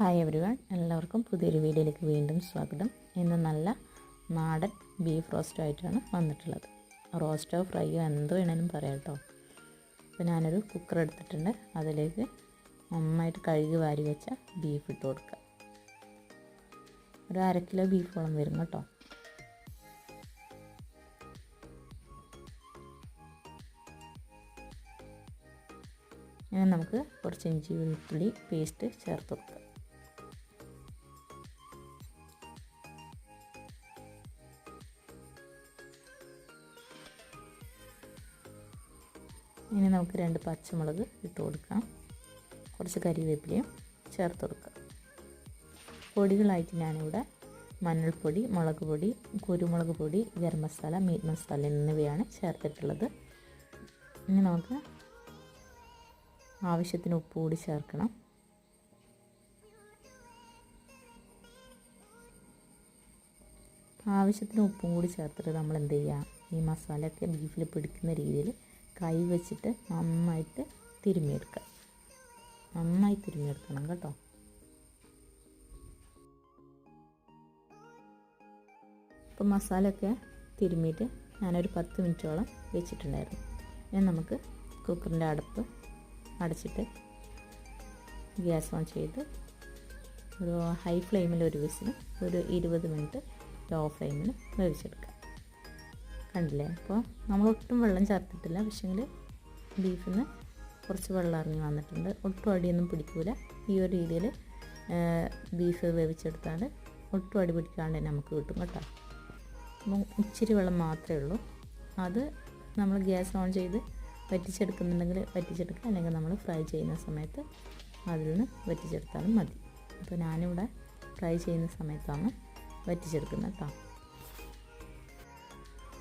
Hi everyone എല്ലാവർക്കും പുതിയൊരു വീഡിയോയിലേക്ക് വീണ്ടും സ്വാഗതം. ഇന്ന് നല്ല നാടൻ ബീഫ് റോസ്റ്റോ ആയിട്ടാണ് വന്നിട്ടുള്ളത്. റോസ്റ്റോ ഫ്രൈയോ എന്ത് വേണേലും പറയാം കേട്ടോ അപ്പോൾ ഞാനൊരു കുക്കർ എടുത്തിട്ടുണ്ട്. അതിലേക്ക് നന്നായിട്ട് കഴുകി വാരി വെച്ച ബീഫ് ഇട്ട് കൊടുക്കുക ഒരു അര കിലോ ബീഫോളം വരും കേട്ടോ ഇനി നമുക്ക് കുറച്ച് ഇഞ്ചി വെളുത്തുള്ളി പേസ്റ്റ് ചേർത്ത് കൊടുക്കാം. ഇനി നമുക്ക് രണ്ട് പച്ചമുളക് ഇട്ട് കൊടുക്കാം. കുറച്ച് കരിവേപ്പിലയും ചേർത്ത് കൊടുക്കാം. പൊടികളായിട്ട് ഞാനിവിടെ മഞ്ഞൾപ്പൊടി മുളക് പൊടി കുരുമുളക് പൊടി ഗരം മസാല മീറ്റ് മസാല എന്നിവയാണ് ചേർത്തിട്ടുള്ളത്. ഇനി നമുക്ക് ആവശ്യത്തിന് ഉപ്പ് കൂടി ചേർക്കണം. ആവശ്യത്തിന് ഉപ്പും കൂടി ചേർത്തിട്ട് നമ്മൾ എന്ത് ചെയ്യുക ഈ മസാലയൊക്കെ ബീഫിൽ പിടിക്കുന്ന രീതിയിൽ കൈ വെച്ചിട്ട് നന്നായിട്ട് തിരുമ്മിയെടുക്കുക. നന്നായി തിരുമ്മിയെടുക്കണം കേട്ടോ. ഇപ്പം മസാലയൊക്കെ തിരുമ്മിയിട്ട് ഞാനൊരു പത്ത് മിനിറ്റോളം വെച്ചിട്ടുണ്ടായിരുന്നു. ഞാൻ നമുക്ക് കുക്കറിന്റെ അടുപ്പ് അടച്ചിട്ട് ഗ്യാസ് ഓൺ ചെയ്ത് ഒരു ഹൈ ഫ്ലെയിമിൽ ഒരു വിസിലും ഒരു ഇരുപത് മിനിറ്റ് ലോ ഫ്ലെയിമിൽ വേവിച്ചെടുക്കാം കണ്ടില്ലേ? അപ്പോൾ നമ്മൾ ഒട്ടും വെള്ളം ചേർത്തിട്ടില്ല. പക്ഷേങ്കിൽ ബീഫിൽ നിന്ന് കുറച്ച് വെള്ളം ഇറങ്ങി വന്നിട്ടുണ്ട്. ഒട്ടും അടിയൊന്നും പിടിക്കില്ല ഈ ഒരു രീതിയിൽ ബീഫ് വേവിച്ചെടുത്താൽ ഒട്ടും അടി പിടിക്കാണ്ട് തന്നെ നമുക്ക് കിട്ടും കേട്ടോ. അപ്പം ഇച്ചിരി വെള്ളം മാത്രമേ ഉള്ളൂ. അത് നമ്മൾ ഗ്യാസ് ഓൺ ചെയ്ത് വറ്റിച്ചെടുക്കുന്നുണ്ടെങ്കിൽ വറ്റിച്ചെടുക്കുക. അല്ലെങ്കിൽ നമ്മൾ ഫ്രൈ ചെയ്യുന്ന സമയത്ത് അതിൽ നിന്ന് വറ്റിച്ചെടുത്താലും മതി. അപ്പോൾ ഞാനിവിടെ ഫ്രൈ ചെയ്യുന്ന സമയത്താണ് വറ്റിച്ചെടുക്കുന്നത് കേട്ടോ.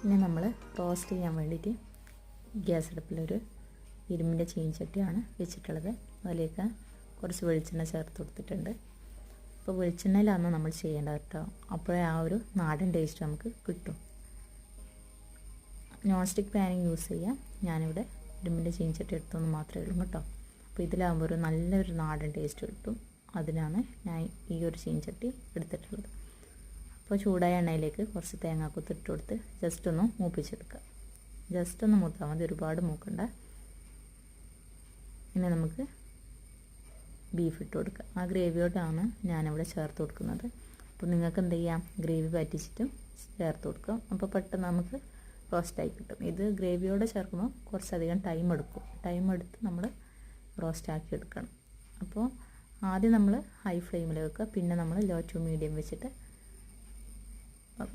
ഇനി നമ്മൾ റോസ്റ്റ് ചെയ്യാൻ വേണ്ടിയിട്ട് ഗ്യാസ് അടുപ്പിലൊരു ഇരുമ്പിന്റെ ചീഞ്ചട്ടിയാണ് വെച്ചിട്ടുള്ളത്. അതിലേക്ക് കുറച്ച് വെളിച്ചെണ്ണ ചേർത്ത് കൊടുത്തിട്ടുണ്ട്. അപ്പോൾ വെളിച്ചെണ്ണയിലാണ് നമ്മൾ ചെയ്യേണ്ടത് കേട്ടോ. അപ്പോഴേ ആ ഒരു നാടൻ ടേസ്റ്റ് നമുക്ക് കിട്ടും. നോൺ സ്റ്റിക്ക് പാനിങ് യൂസ് ചെയ്യാം. ഞാനിവിടെ ഇരുമ്പിന്റെ ചീഞ്ചട്ടി എടുത്തൊന്ന് മാത്രമേ ഉള്ളൂ കേട്ടോ. അപ്പോൾ ഇതിലാകുമ്പോൾ ഒരു നല്ലൊരു നാടൻ ടേസ്റ്റ് കിട്ടും. അതിനാണ് ഞാൻ ഈ ഒരു ചീഞ്ചട്ടി എടുത്തിട്ടുള്ളത്. അപ്പോൾ ചൂടായ എണ്ണയിലേക്ക് കുറച്ച് തേങ്ങാക്കൊത്ത് ഇട്ട് കൊടുത്ത് ജസ്റ്റ് ഒന്ന് മൂപ്പിച്ചെടുക്കുക ജസ്റ്റ് ഒന്ന് മൂത്താൽ മതി ഒരുപാട് മൂക്കണ്ട. ഇനി നമുക്ക് ബീഫ് ഇട്ട് കൊടുക്കുക ആ ഗ്രേവിയോടാണ് ഞാനിവിടെ ചേർത്ത് കൊടുക്കുന്നത്. അപ്പോൾ നിങ്ങൾക്ക് എന്ത് ചെയ്യാം? ഗ്രേവി പറ്റിച്ചിട്ടും ചേർത്ത് കൊടുക്കാം. അപ്പോൾ പെട്ടെന്ന് നമുക്ക് റോസ്റ്റായി കിട്ടും. ഇത് ഗ്രേവിയോടെ ചേർക്കുമ്പോൾ കുറച്ചധികം ടൈം എടുക്കും. ടൈം എടുത്ത് നമ്മൾ റോസ്റ്റാക്കി എടുക്കണം. അപ്പോൾ ആദ്യം നമ്മൾ ഹൈ ഫ്ലെയിമിൽ വെക്കുക പിന്നെ നമ്മൾ ലോ ടു മീഡിയം വെച്ചിട്ട്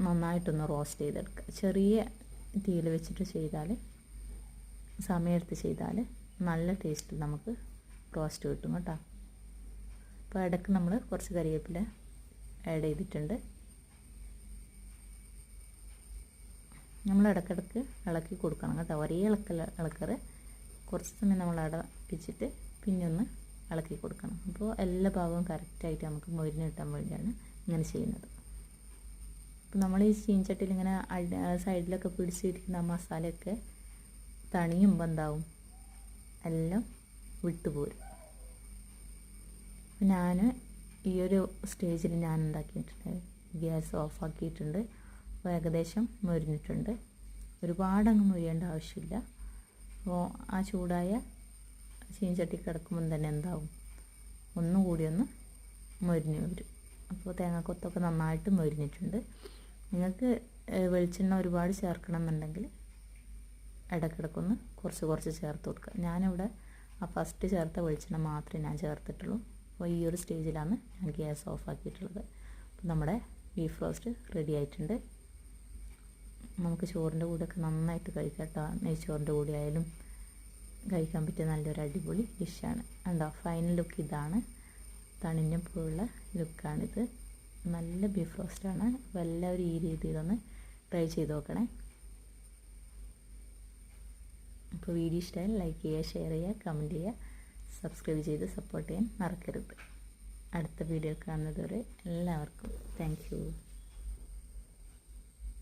നന്നായിട്ടൊന്ന് റോസ്റ്റ് ചെയ്തെടുക്കുക ചെറിയ തീയിൽ വെച്ചിട്ട് ചെയ്താൽ സമയമെടുത്ത് ചെയ്താൽ നല്ല ടേസ്റ്റിൽ നമുക്ക് റോസ്റ്റ് കിട്ടും കേട്ടോ. അപ്പോൾ ഇടയ്ക്ക് നമ്മൾ കുറച്ച് കറിവേപ്പില ആഡ് ചെയ്തിട്ടുണ്ട്. നമ്മൾ ഇടയ്ക്കിടയ്ക്ക് ഇളക്കി കൊടുക്കണം കേട്ടോ. ഒരേ ഇളക്കൽ ഇളക്കറ് കുറച്ച് സമയം നമ്മൾ അട വെച്ചിട്ട് പിന്നെ ഒന്ന് ഇളക്കി കൊടുക്കണം. അപ്പോൾ എല്ലാ ഭാഗവും കറക്റ്റായിട്ട് നമുക്ക് മൊരിഞ്ഞ് കിട്ടാൻ വേണ്ടിയാണ് ഇങ്ങനെ ചെയ്യുന്നത്. നമ്മൾ ഈ ചീൻചട്ടിയിൽ ഇങ്ങനെ സൈഡിലൊക്കെ പിടിച്ചിരിക്കുന്ന മസാലയൊക്കെ തണിയുമ്പോൾ എന്താവും എല്ലാം വിട്ടുപോരും ഞാൻ ഈ ഒരു സ്റ്റേജിൽ ഞാൻ എന്താക്കിയിട്ടുണ്ട്? ഗ്യാസ് ഓഫാക്കിയിട്ടുണ്ട് അപ്പോൾ ഏകദേശം മുരിഞ്ഞിട്ടുണ്ട്. ഒരുപാടങ്ങ് മൊരിയേണ്ട ആവശ്യമില്ല. അപ്പോൾ ആ ചൂടായ ചീൻചട്ടി കിടക്കുമ്പം തന്നെ എന്താവും? ഒന്നുകൂടി ഒന്ന് മുരിഞ്ഞ് വരും. അപ്പോൾ തേങ്ങാക്കൊത്തൊക്കെ നന്നായിട്ട് മൊരിഞ്ഞിട്ടുണ്ട്. നിങ്ങൾക്ക് വെളിച്ചെണ്ണ ഒരുപാട് ചേർക്കണം എന്നുണ്ടെങ്കിൽ ഇടയ്ക്കിടയ്ക്കൊന്ന് കുറച്ച് കുറച്ച് ചേർത്ത് കൊടുക്കുക. ഞാനിവിടെ ആ ഫസ്റ്റ് ചേർത്ത വെളിച്ചെണ്ണ മാത്രമേ ഞാൻ ചേർത്തിട്ടുള്ളൂ. അപ്പോൾ ഈ ഒരു സ്റ്റേജിലാണ് ഞാൻ ഗ്യാസ് ഓഫ് ആക്കിയിട്ടുള്ളത്. അപ്പോൾ നമ്മുടെ ബീഫ് റോസ്റ്റ് റെഡി ആയിട്ടുണ്ട്. നമുക്ക് ചോറിന്റെ കൂടെയൊക്കെ നന്നായിട്ട് കഴിക്കാം കേട്ടോ. നെയ്ച്ചോറിന്റെ കൂടെ ആയാലും കഴിക്കാൻ പറ്റിയ നല്ലൊരു അടിപൊളി ഡിഷാണ് ഉണ്ടോ ഫൈനൽ ലുക്ക് ഇതാണ്. തണിഞ്ഞപ്പോഴുള്ള ലുക്കാണിത് നല്ല ബീഫ് റോസ്റ്റാണ് അപ്പോൾ എല്ലാവരും ഈ രീതിയിലൊന്ന് ട്രൈ ചെയ്ത് നോക്കണേ. അപ്പോൾ വീഡിയോ ഇഷ്ടമായി ലൈക്ക് ചെയ്യുക ഷെയർ ചെയ്യുക കമന്റ് ചെയ്യുക സബ്സ്ക്രൈബ് ചെയ്ത് സപ്പോർട്ട് ചെയ്യാൻ മറക്കരുത്. അടുത്ത വീഡിയോ കാണുന്നതുവരെ എല്ലാവർക്കും താങ്ക്